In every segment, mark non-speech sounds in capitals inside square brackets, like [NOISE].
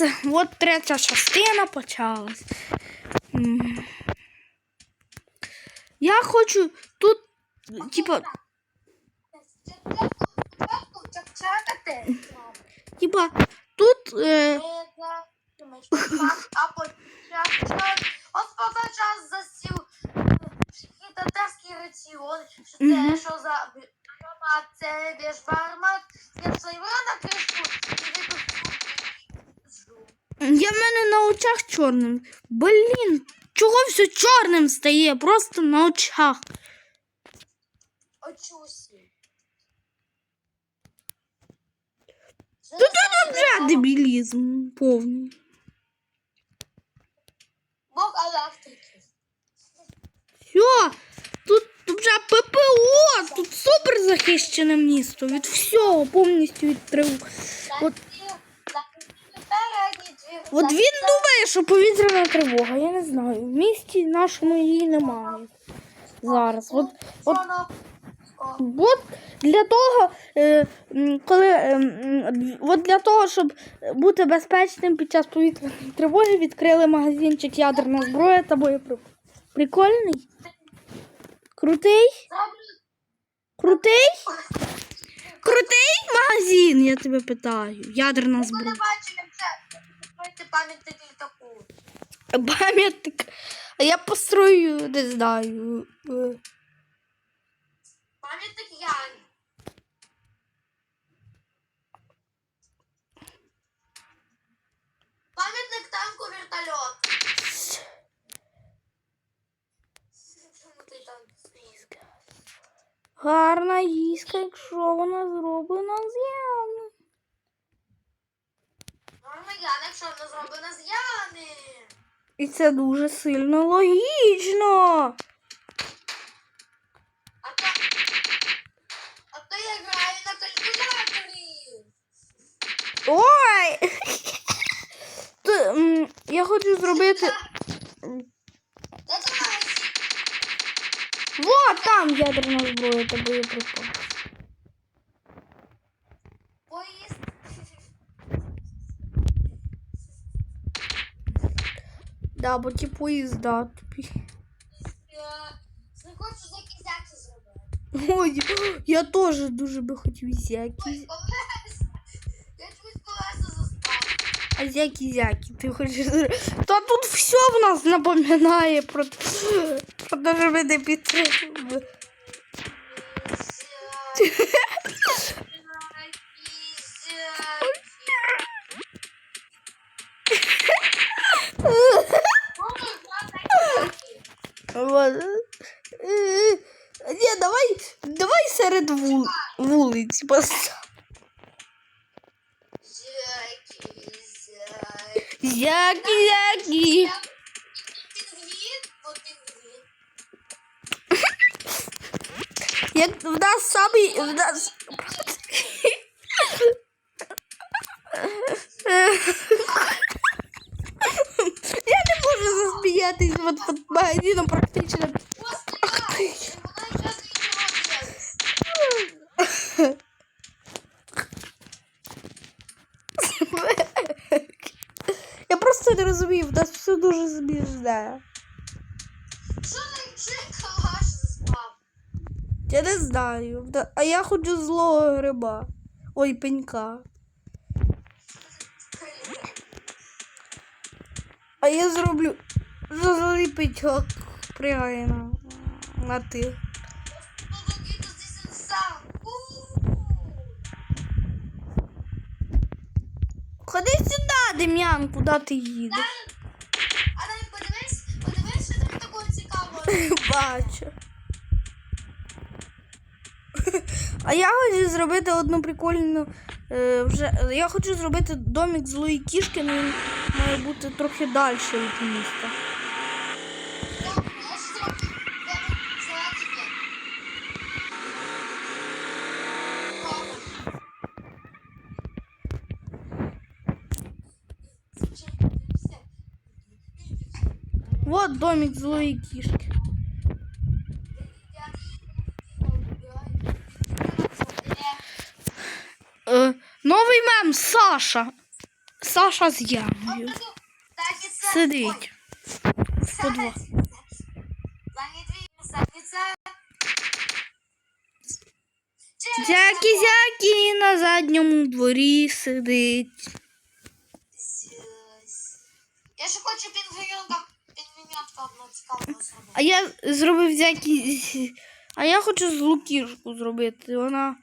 все, от третя частина почалась. Я хочу тут, типа, типа, тут. Е, хітатерський раціон, що це що за це більш бармат, я в своїм на кришку і випустив. Я в мене на очах чорним. Блін, чого все чорним стає? Просто на очах. Очусі. Тут тут вже дебілізм повний. Бог електрики. Все, тут, тут вже ППО, тут супер захищене місто. Від всього повністю від тривог. От. От він думає, що повітряна тривога. Я не знаю. В місті нашому її немає. Зараз. От, от, от для того, е, коли е, от для того, щоб бути безпечним під час повітряної тривоги, відкрили магазинчик ядерна зброя та боєприпаси. Прикольний? Крутий? Крутий? Крутий магазин, я тебе питаю. Ядерна зброя. Пам'ятник літаку. Пам'ятник. А я построю, не знаю. Пам'ятник Яні. Пам'ятник танку вертольот. Гарна їска, якщо вона зроблена з. Армаян, якщо вона зроблена з Яни. І це дуже сильно логічно. А то... А то я граю на калькуляторі. Ой! [LAUGHS] Т- м, Я хочу зробити. Вот там ядерна зброя та боєприпас. Да, бо ті поїзда тупі. Не хочу за кізяки зробити. Ой, я теж дуже би хотів Ой, [LAUGHS] колеса. Я чомусь колеса застав. А зяки зяки, ти хочеш. зробити? Та тут все в нас напоминає про, про те, що ми не підтримуємо. Вот. [LAUGHS] Ні, давай, давай серед вул, вулиць постав. Зяки, зяки. Як в нас самий в нас. [LAUGHS] Я не можу засміятись от, от магазином практично. Я просто не розумію, в нас все дуже смішне. Я не знаю. А я хочу злого гриба. Ой, пенька. А я зроблю злий пеньок. Пригає на, на ти. Ходи сюди, Дем'ян, куди ти їдеш? А дай подивись, подивись, що там такого цікавого. Бачу. [LAUGHS] А я хочу зробити одну прикольну. Е, вже, я хочу зробити домик злої кішки, але він має бути трохи далі від міста. Так, я ж зроблю. Я тут зелені є. Папа. Дивися. Вот домик злої кішки. Е, новий мем Саша. Саша з ямою. Сидить. Зякі зякі на задньому дворі сидить. Я ще хочу пінгвінка, А я зробив зякі. А я хочу злукішку зробити. Вона.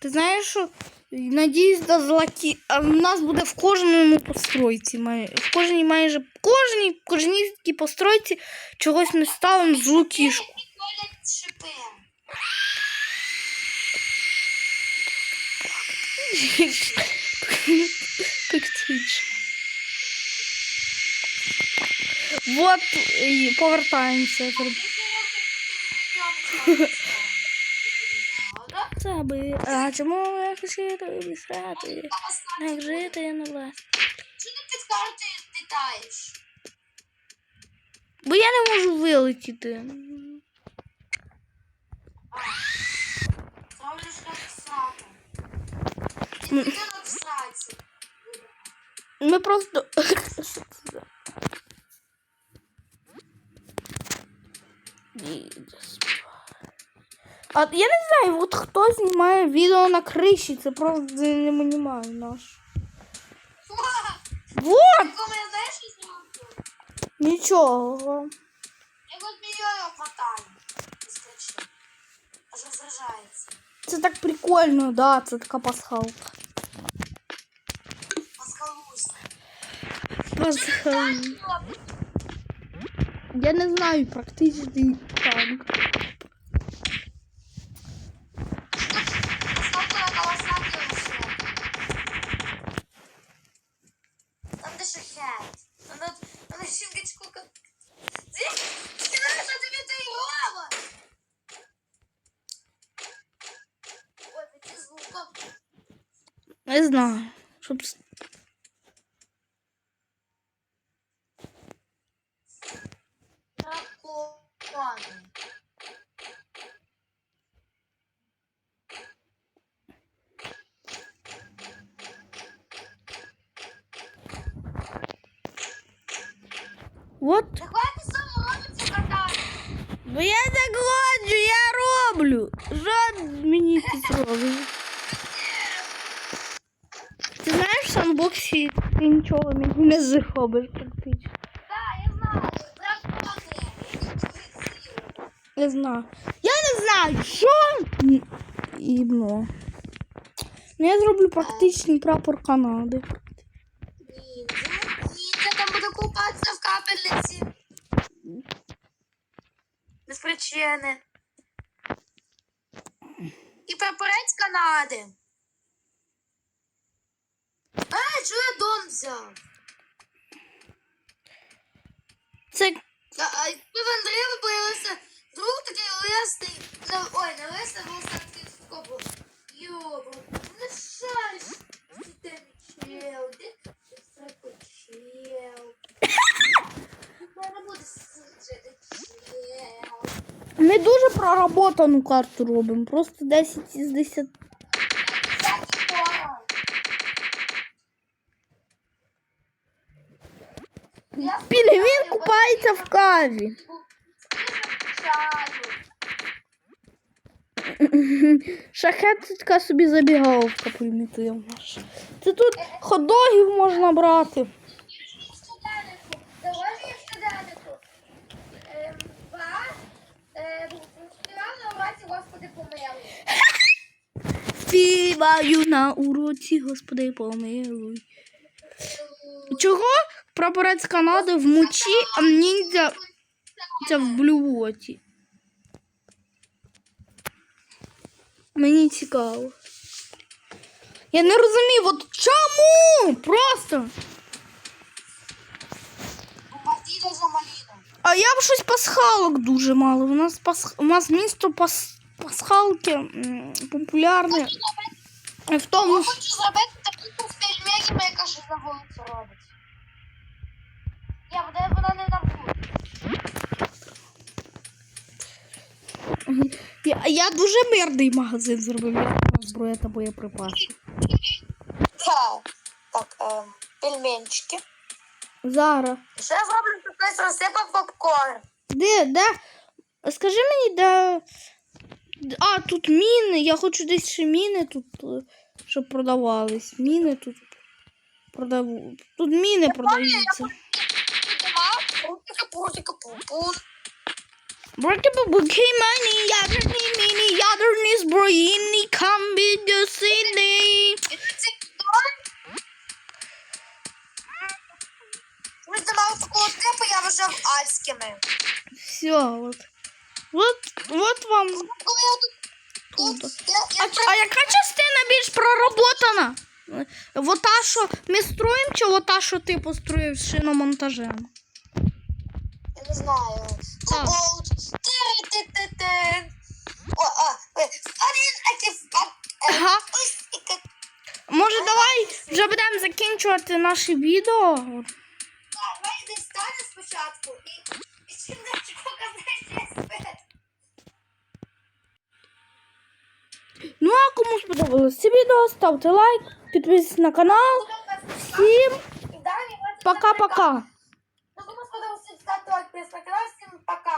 Ти знаєш, що надіюсь на злакі. А в нас буде в кожному постройці. В кожній майже кожній, кожній такій постройці чогось ми ставимо злукішку. Приколять шипи. Тактично. Вот і повертаємося. Це би. А чому я хочу мішати? Як жити на вас? Чи ти під картою літаєш? Бо я не можу вилетіти. Ставлю. Ми просто. А я не знаю, от хто знімає відео на криші, це просто не понімаю наш. Вот! Яку мене знаєш, що знімати? Нічого. Я от мільйонів хватаю. Без причин. Аж розражається. Це так прикольно, да, це така пасхалка. Паскалусь. Пасхалка. Я не знаю практичний танк. Паскалка на Кавасакі лише. Там де шахет. Там де там де щінкачку. Ти ти знаєш, що тобі ти голова? Ой, такі звуки. Не знаю. Щоб... с- Дракони. От. Та хватить саморобиться катати. Бо я так хочу, я роблю. Що мені тут робить? Ти знаєш, в санбоксі ти нічого мені не зробиш практично. Так, я знаю. Я знаю. Я не знаю, що. І. Ну, я зроблю практичний прапор Канади. Причини. І прапорець Канади. А, чого я дом взяв? Це А, а в Андрія появився друг такий лисий. Не, ой, не лисий, а лисий скобу. Йобу, не шариш. Ти там чел, ти не дуже проработану карту робимо. Просто 10 із 10. Всякий Пінгвін купається в каві. чаю. Шахет це така собі забігаловка примітивна. ж. Це тут ходогів можна брати. Студенику, давай я студенику. Ем, Вас, ем, співав на уроці, Господи, помилуй. Співаю на уроці, господи, помилуй. Чого прапорець Канади в мочі, а ніндзя це в блювоті? Мені цікаво. Я не розумію, от чому? Просто. Бомбардіно за маліну. А я б щось пасхалок дуже мало. У нас пас... у нас місто пас... пасхалки популярне. В тому Я хочу зробити таку пельменями, яка щось на вулиці робить. Я буде вона не на вулиці. я, я дуже мирний магазин зробив. Я зброя та боєприпаси. Так, так, ем, пельменчики. Зараз. Ще я зроблю тут хтось розсипав попкорн. Де, де? Скажи мені, де. А, тут міни. Я хочу десь ще міни тут, е, щоб продавались. Міни тут продав... Тут міни продаються. Пупу. Бракебуки мені, ядерні міні, ядерні збройні, камбі до. І тут ці хто? Такого типу, я вважав адськими. Все, от. Вот, вот вам. Коли я тут... Круто. я, А, я, а яка частина більш проработана? Е, Вот та, що ми строїмо, чи вот та, що ти построїв з шиномонтажем? я не знаю. Так. Коболт. Ти-ти-ти-ти. О, а, е, а е, Ага. Може, давай вже будемо закінчувати наше відео встане спочатку і, і чим далі показуєш спит. Ну а кому сподобалось це відео, ставте лайк, підписуйтесь на канал. Всім Пока-пока. Всем пока!